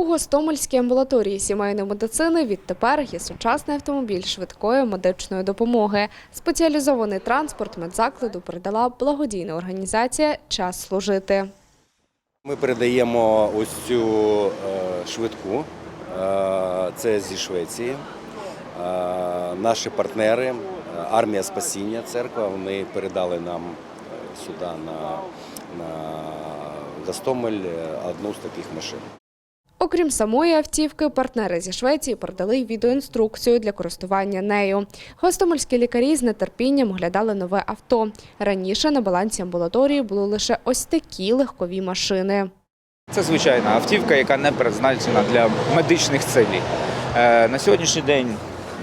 У Гостомельській амбулаторії сімейної медицини відтепер є сучасний автомобіль швидкої медичної допомоги. Спеціалізований транспорт медзакладу передала благодійна організація Час служити. Ми передаємо ось цю е, швидку. Е, Це зі Швеції. Е, Наші партнери, армія спасіння, церква, вони передали нам сюди на, на Гостомель одну з таких машин. Окрім самої автівки, партнери зі Швеції передали відеоінструкцію для користування нею. Гостомельські лікарі з нетерпінням оглядали нове авто. Раніше на балансі амбулаторії були лише ось такі легкові машини. Це звичайна автівка, яка не призначена для медичних цілей. Е, На сьогоднішній день,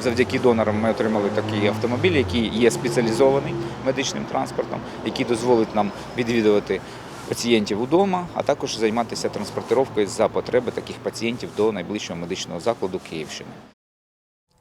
завдяки донорам, ми отримали такий автомобіль, який є спеціалізований медичним транспортом, який дозволить нам відвідувати пацієнтів удома, а також займатися транспортировкою за потреби таких пацієнтів до найближчого медичного закладу Київщини.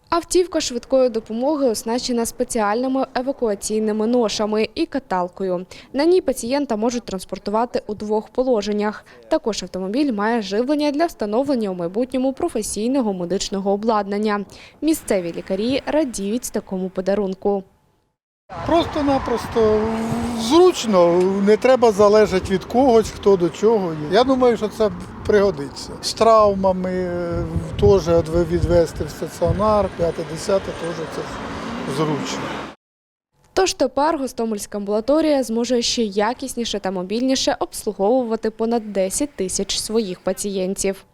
Автівка швидкої допомоги оснащена спеціальними евакуаційними ношами і каталкою. На ній пацієнта можуть транспортувати у двох положеннях. Також автомобіль має живлення для встановлення у майбутньому професійного медичного обладнання. Місцеві лікарі радіють такому подарунку. Просто-напросто зручно, не треба залежати від когось, хто до чого. є. Я думаю, що це пригодиться. З травмами е, теж відвести в стаціонар, 5-10 теж це зручно. Тож тепер Гостомельська амбулаторія зможе ще якісніше та мобільніше обслуговувати понад 10 тисяч своїх пацієнтів.